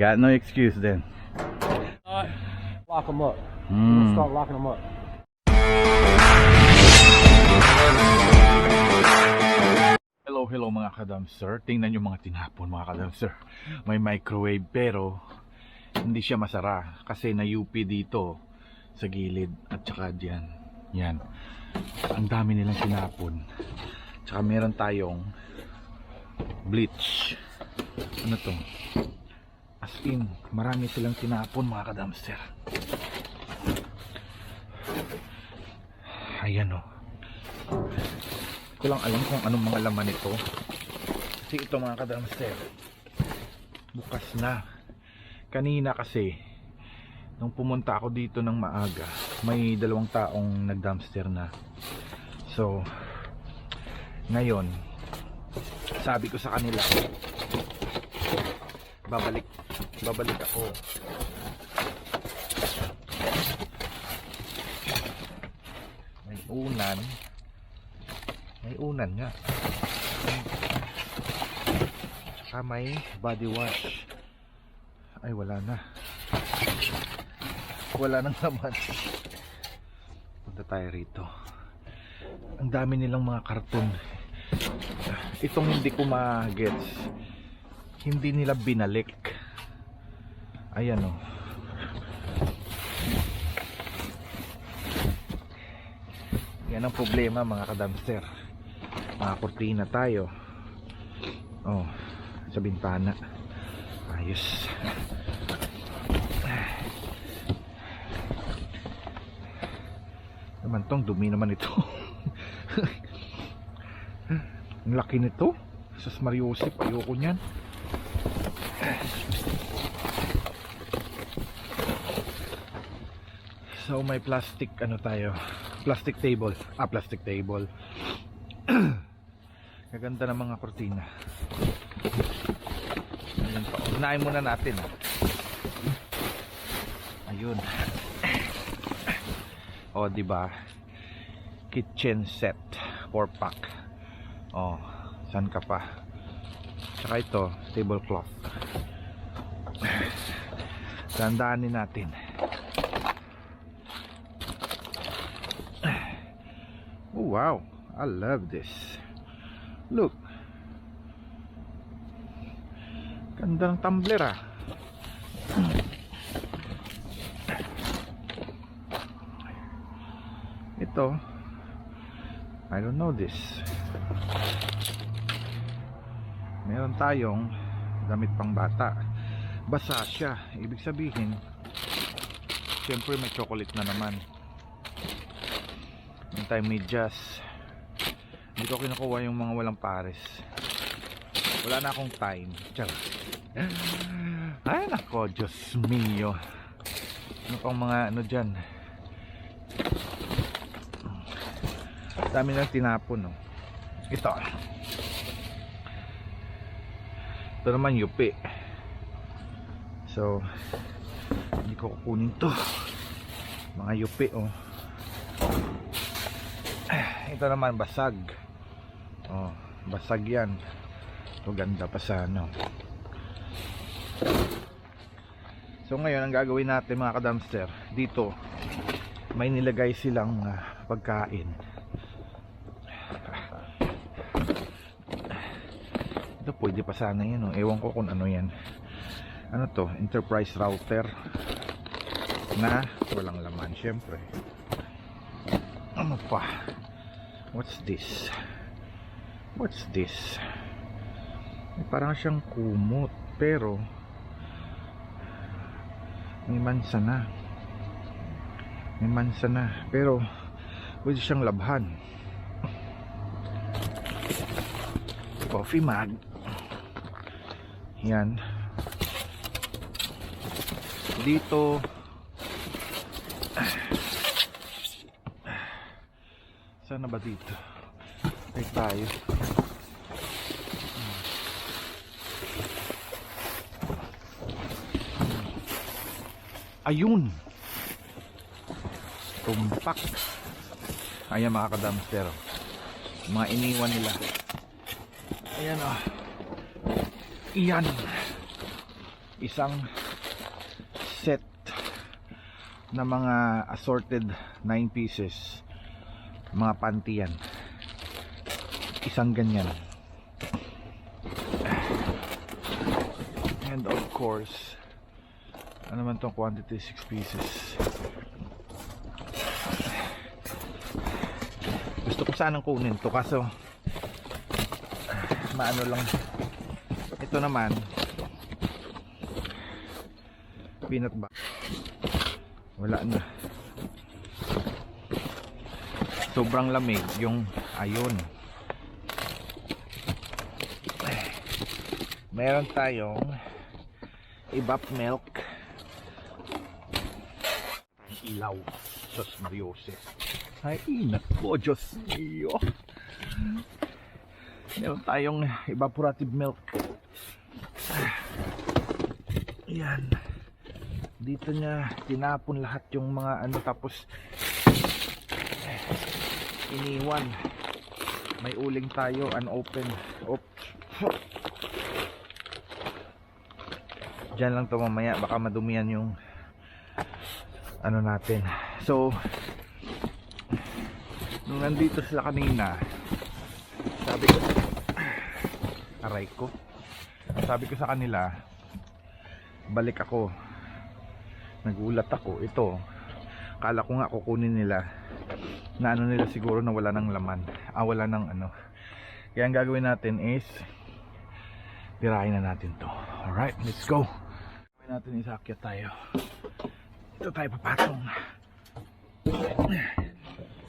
got no excuse then. Lock them up. Mm. Start locking them up. Hello, hello mga kadamster. Tingnan yung mga tinapon mga kadamster. May microwave pero hindi siya masara kasi na-UP dito sa gilid at saka diyan. Yan. Ang dami nilang tinapon. Tsaka meron tayong bleach. Ano to? As in, marami silang tinapon mga kadamster. Ayan o. Ko lang alam kung anong mga laman nito. Kasi ito mga kadamster, bukas na. Kanina kasi, nung pumunta ako dito ng maaga, may dalawang taong nag-dumpster na. So, ngayon, sabi ko sa kanila, babalik, babalik ako. May unan, may unan nga. Saka may body wash. Ay, wala na. Wala nang laman. Punta tayo rito. Ang dami nilang mga karton. Itong hindi ko ma-gets. Hindi nila binalik. Ayan oh. o. Yan ang problema mga kadamster. Mga kortina tayo. Oh sa bintana. Ayos. Naman tong dumi naman ito. Ang laki nito. Sus Mariusip ayoko nyan so may plastic ano tayo plastic table ah plastic table Gaganda ng mga kortina. Ayun pa. Unahin muna natin. Ayun. O, di ba? Kitchen set. 4 pack. O, saan ka pa? Tsaka ito, tablecloth. Tandaanin natin. Oh, wow. I love this. Look. Ganda ng tumbler ah. Ito. I don't know this. Meron tayong damit pang bata. Basa siya. Ibig sabihin, siyempre may chocolate na naman. Meron tayong medyas. Hindi ko kinukuha yung mga walang pares. Wala na akong time. Char. Ay nako, Diyos mio. Ano pang mga ano dyan? Dami lang tinapon, no? Ito. Ito naman yupi. So, hindi ko kukunin to. Mga yupi, oh. Ito naman basag. Oh, basag yan. Ito ganda pa sa ano. So ngayon ang gagawin natin mga kadamster, dito may nilagay silang ah, pagkain. Ito pwede pa sana yan, oh. ewan ko kung ano yan. Ano to? Enterprise router na walang laman syempre. Ano pa? What's this? What's this? May parang siyang kumot pero may mansa na. May mansa na pero pwede siyang labhan. Coffee mug. Yan. Dito Sana ba dito? Ay tayo. Ayun. Tumpak. Ayan mga kadamster. Mga iniwan nila. Ayan ah. Iyan. isang set na mga assorted 9 pieces mga panty yan. Isang ganyan. And of course ano naman tong quantity? 6 pieces. Gusto ko sanang kunin to kaso maano lang. Ito naman peanut ba wala na sobrang lamig yung ayun. Meron tayong ibap milk. Ilaw Diyos Mariose ay nako Diyos iyo meron tayong evaporative milk. Yan dito niya tinapon lahat yung mga ano tapos iniwan. May uling tayo unopen oops Diyan lang to mamaya baka madumihan yung ano natin. So nung nandito sila kanina sabi ko aray ko. Sabi ko sa kanila balik ako. Nagulat ako. Ito kala ko nga kukunin nila na ano nila siguro na wala ng laman. Ah wala ng ano. Kaya ang gagawin natin is tirahin na natin to. Alright let's go. Gawin natin isakyat tayo. Ito tayo papatong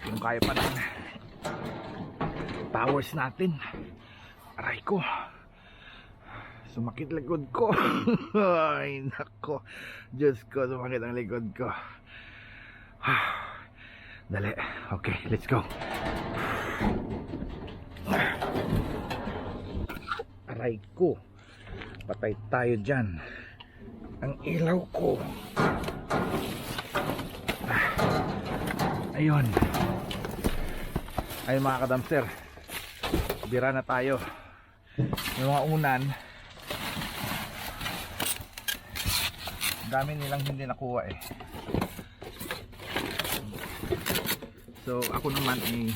kung kaya pa ng powers natin. Aray ko. Sumakit likod ko. Ay nako. Diyos ko sumakit ang likod ko dali. Okay let's go. Aray ko. Patay tayo dyan. Ang ilaw ko. Ayun. Ayun mga kadamster. Bira na tayo. Yung mga unan. Dami nilang hindi nakuha eh so ako naman eh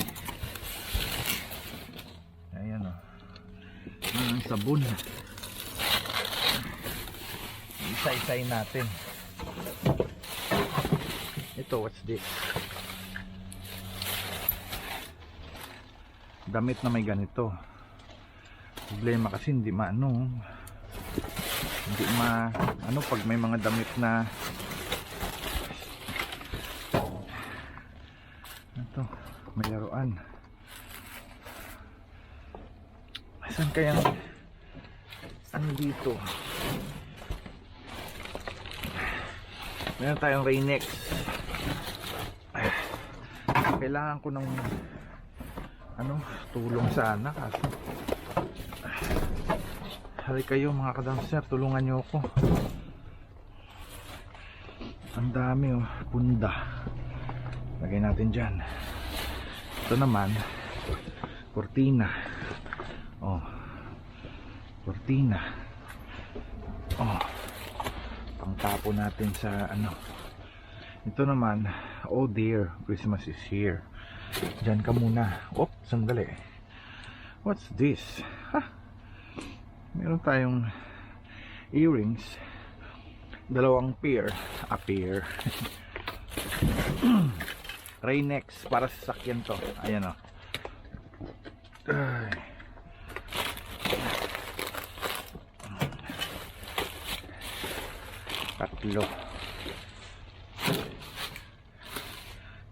ayan o ang sabon. Isa-isay natin. Ito what's this? Damit na may ganito. Problema kasi hindi maano. Hindi ma ano pag may mga damit na ito may laruan saan kaya ano dito meron tayong Rainex kailangan ko ng ano tulong sana kaso Hali kayo mga kadamser, tulungan nyo ako. Ang dami oh, punda. Lagay natin dyan. Ito naman, cortina. Oh, cortina. Oh, pangtapo natin sa ano. Ito naman, oh dear, Christmas is here. Dyan ka muna. Oh, sandali. What's this? Ha? meron tayong earrings dalawang pair a pair Raynex para sa sakyan to. Ayan o Ay. tatlo.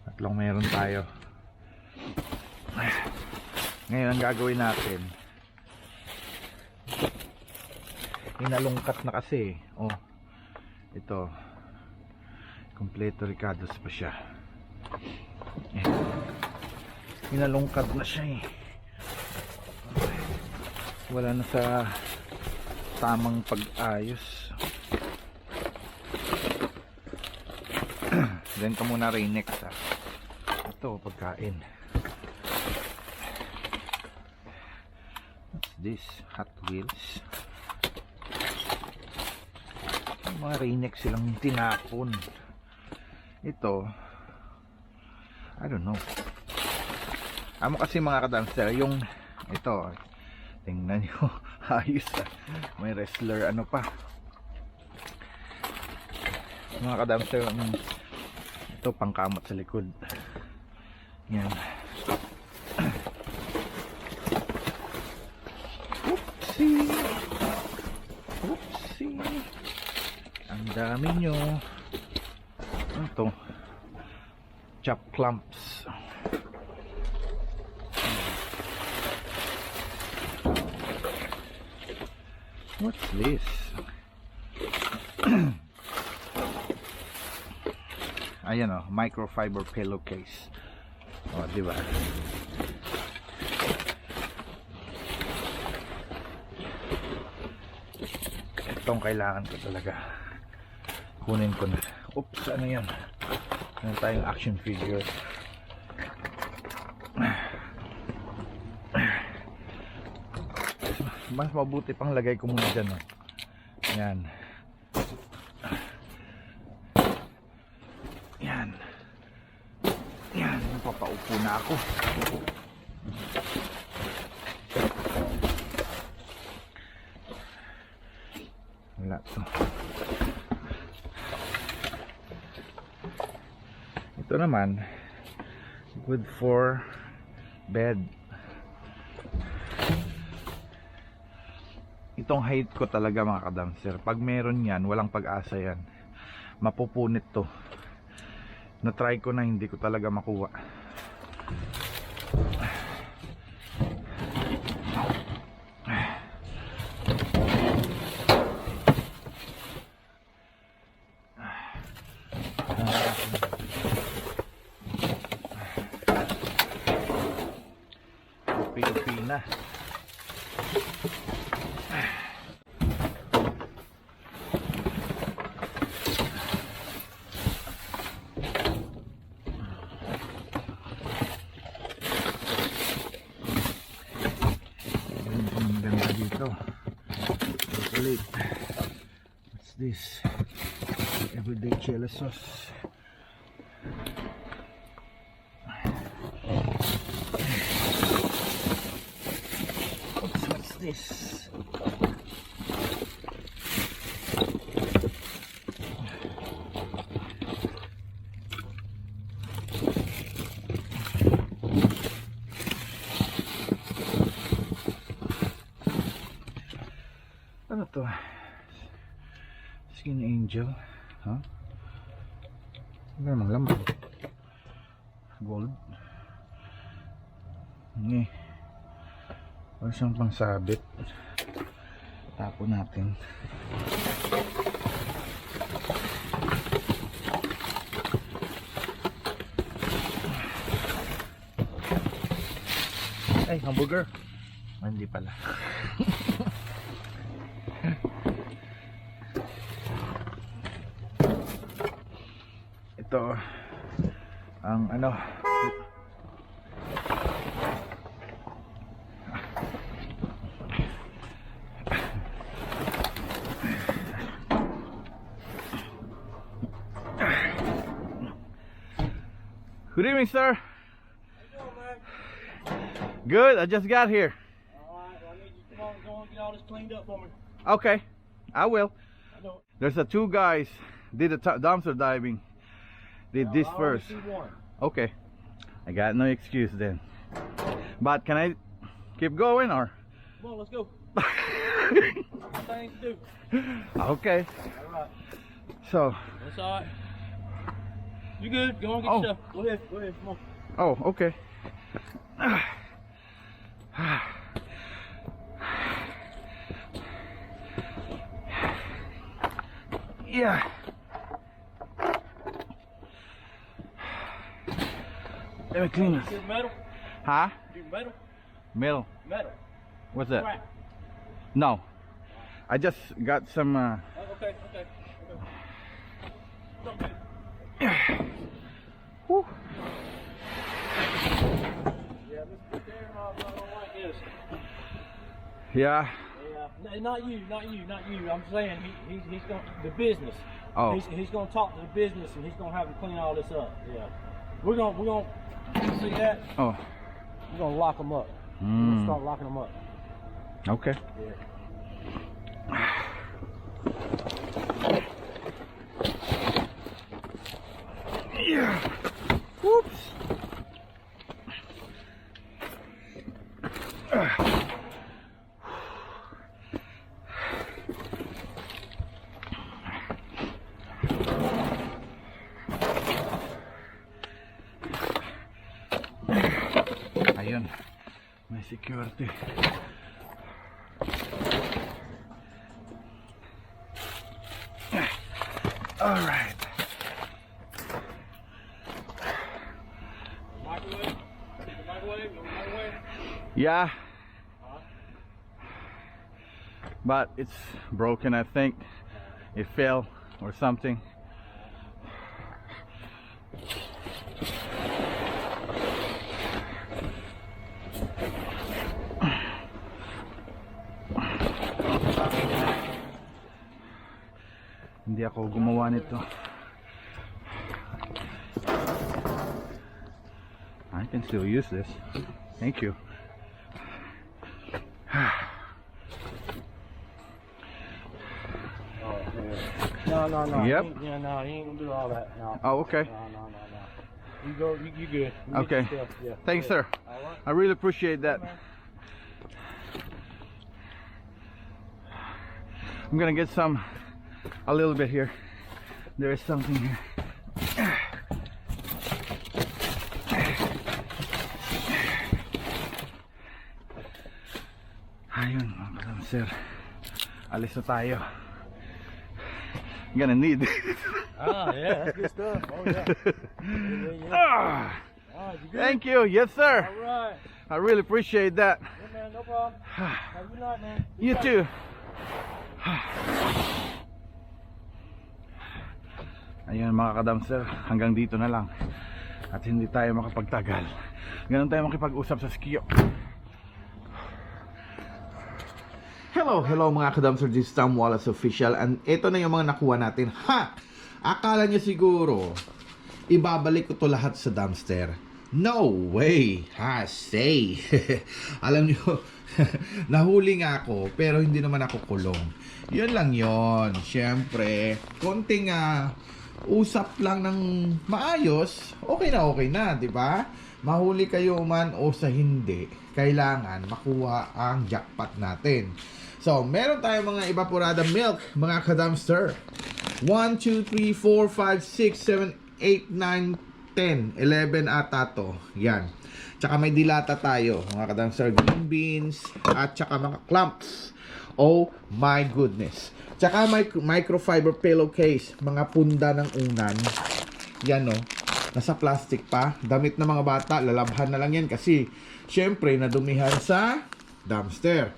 Tatlong meron tayo. Ngayon ang gagawin natin inalungkat na kasi oh. Ito. Kompleto ricados pa siya inalungkat na siya eh. Wala na sa tamang pag-ayos. Then ka muna rin next ah. ito pagkain. What's this? Hot Wheels? Mga Rain-X silang tinapon. Ito, I don't know. Amo kasi mga kadamster, yung ito, tingnan nyo, ayos ah. May wrestler, ano pa. Mga kadamster, um, ito pangkamot sa likod. Yan. Oopsie. Oopsie. Ang dami nyo. Ano to? Chop clumps. What's this? Ayan o, microfiber pillowcase. O, di ba? Itong kailangan ko talaga. Kunin ko na. Oops, ano yan? Meron tayong action figure. Mas mabuti pang lagay ko muna dyan. Oh. Yan. Yan. Yan. Papaupo na ako. Wala to. Ito naman, good for bed. Itong height ko talaga mga kadamser. Pag meron yan, walang pag-asa yan. Mapupunit to. Na-try ko na hindi ko talaga makuha. Upi-upi na. Ang ang ganda dito. Chocolate. What's this? Everyday chili sauce. What's, what's this? Ano to? Skin angel? Ha? Ano namang laman? Gold? Hindi. Wala siyang pangsabit. Tapo natin. Ay, hamburger. Hindi pala. Ito ang ano Good evening, sir. Good. I just got here. Alright, well, I need you to come on, go and get all this cleaned up for me. Okay, I will. I know. There's a two guys did the t- dumpster diving. Did this first. Okay, I got no excuse then. But can I keep going or? Come on, let's go. Things to do. okay. Alright. So, That's alright. You good? Go on, get Oh. yourself. Go ahead, go ahead, come on. oh, okay. Yeah. Let me clean this. Metal? Huh? You metal? Mill. Metal. What's that? Crack. No. I just got some. Uh, Oh, okay, okay, okay. Don't do it. whew. Yeah, this there, I don't like this. Yeah. Yeah. Not you, not you, not you. I'm saying he, he he's going to the business. Oh. He's, he's going to talk to the business and he's going to have them clean all this up. Yeah. We're going to we're going to see that. Oh, We're going to lock them up. We're going Mm. to start locking them up. okay. Yeah. Yeah. May security. All right. Microwave. Microwave. Microwave. Yeah. But it's broken, I think. It fell or something. Hindi ako gumawa nito. I can still use this. Thank you. No, no, no. Yep. He yeah, no, he ain't gonna do all that. No. Oh, okay. No, no, no, no. You go. You, you good. You Okay. Yeah. Thanks, yeah. sir. Right. I really appreciate that. Man. I'm gonna get some, a little bit here. There is something here. Ayun, mga kalam, sir. Alis na tayo. I'm gonna need. Ah, yeah, that's good stuff. Oh yeah. yeah, yeah, yeah. Ah, you good? thank you. Yes, sir. All right. I really appreciate that. Yeah, man, no problem. Have a good night, man. Be You safe. too. Ayun mga kadamser, hanggang dito na lang. At hindi tayo makapagtagal. Ganun tayo makipag-usap sa skio. Hello, hello mga kadamser, this is Sam Wallace Official and ito na yung mga nakuha natin. Ha! Akala nyo siguro, ibabalik ko to lahat sa dumpster. No way! Ha, say! Alam nyo, nahuli nga ako, pero hindi naman ako kulong. Yun lang yon. Siyempre, konting ah, usap lang ng maayos, okay na okay na, di ba? Mahuli kayo man o sa hindi, kailangan makuha ang jackpot natin. So, meron tayong mga evaporada milk, mga ka-dumpster. 1, 2, 3, 4, 5, 6, 7, 8, 9, 10, 11 ata to. Yan. Tsaka may dilata tayo, mga ka-dumpster. Green beans, at tsaka mga clumps. Oh my goodness. Tsaka may microfiber pillowcase, mga punda ng unan. Yan no. Nasa plastic pa. Damit ng mga bata, lalabhan na lang yan kasi syempre nadumihan sa dumpster.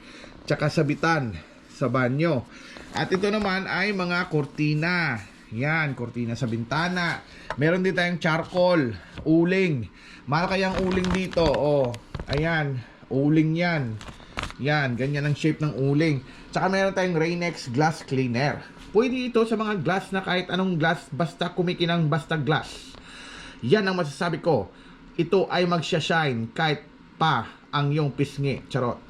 Tsaka sabitan sa banyo. At ito naman ay mga kortina. Yan, kortina sa bintana. Meron din tayong charcoal, uling. Mahal kayang uling dito. Oh, ayan, uling yan. Yan, ganyan ang shape ng uling. Tsaka meron tayong Rain-X glass cleaner. Pwede ito sa mga glass na kahit anong glass, basta kumikinang basta glass. Yan ang masasabi ko. Ito ay magsha-shine kahit pa ang iyong pisngi. Charot.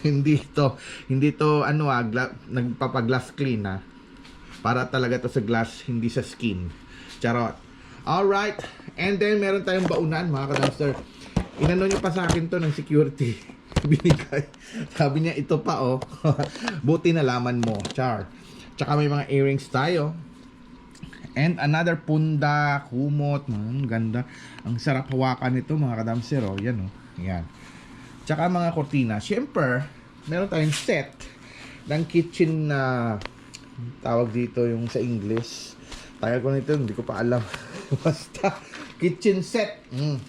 hindi to, hindi to ano ah, gla- nagpapaglass clean ah. Para talaga to sa glass, hindi sa skin. Charot. Alright. And then, meron tayong baunan, mga ka-dumpster. Inano nyo pa sa akin to ng security. Binigay. Sabi niya, ito pa oh. Buti nalaman mo. Char. Tsaka may mga earrings tayo. And another punda, kumot, mm, ganda. Ang sarap hawakan nito mga kadamser, oh. Yan, oh. Yan. Tsaka mga kortina. Siyempre, meron tayong set ng kitchen na tawag dito yung sa English. Tagal ko nito, hindi ko pa alam. Basta, kitchen set. Mm.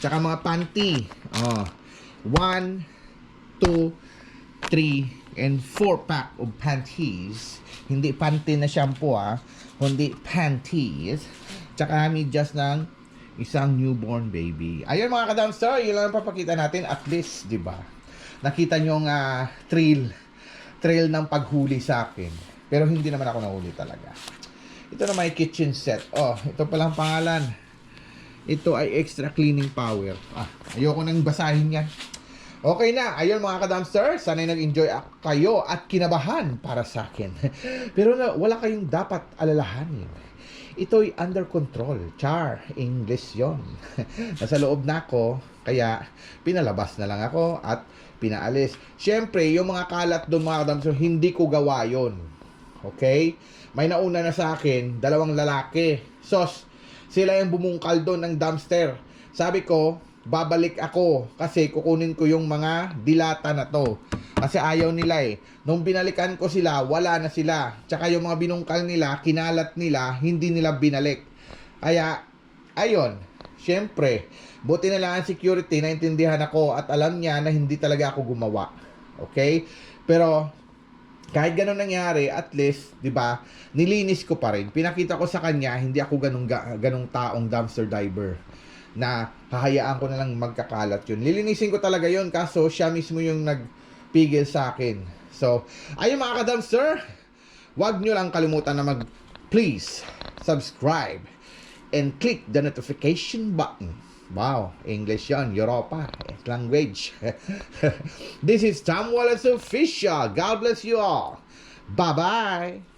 Tsaka mga panty. Oh. One, two, three, and four pack of panties. Hindi panty na shampoo ah, kundi panties. Tsaka medyas ng isang newborn baby. Ayun mga ka-dumpster, yun lang ang papakita natin at least, di ba? Nakita nyo ang ah, thrill. thrill ng paghuli sa akin. Pero hindi naman ako nahuli talaga. Ito na may kitchen set. Oh, ito palang pangalan. Ito ay extra cleaning power. Ah, ayoko nang basahin yan. Okay na, ayun mga ka-dumpster, sana'y nag-enjoy kayo at kinabahan para sa akin. Pero na, wala kayong dapat alalahanin. Ito'y under control. Char, English yon. Nasa loob na ako, kaya pinalabas na lang ako at pinaalis. Siyempre, yung mga kalat doon mga ka-dumpster, hindi ko gawa yon. Okay? May nauna na sa akin, dalawang lalaki. Sos, sila yung bumungkal doon ng dumpster. Sabi ko, babalik ako kasi kukunin ko yung mga dilata na to. Kasi ayaw nila eh. Nung binalikan ko sila, wala na sila. Tsaka yung mga binungkal nila, kinalat nila, hindi nila binalik. Kaya, ayon, syempre, buti na lang ang security, naintindihan ako at alam niya na hindi talaga ako gumawa. Okay? Pero, kahit ganun nangyari, at least, 'di ba? Nilinis ko pa rin. Pinakita ko sa kanya, hindi ako ganung ga- ganung taong dumpster diver na hahayaan ko na lang magkakalat yun. Lilinisin ko talaga yun kaso siya mismo yung nagpigil sa akin. So, ayun mga ka-dumpster, wag nyo lang kalimutan na mag please subscribe and click the notification button. Wow, English yon, Europa, language. this is Tom Wallace Official. God bless you all. Bye-bye.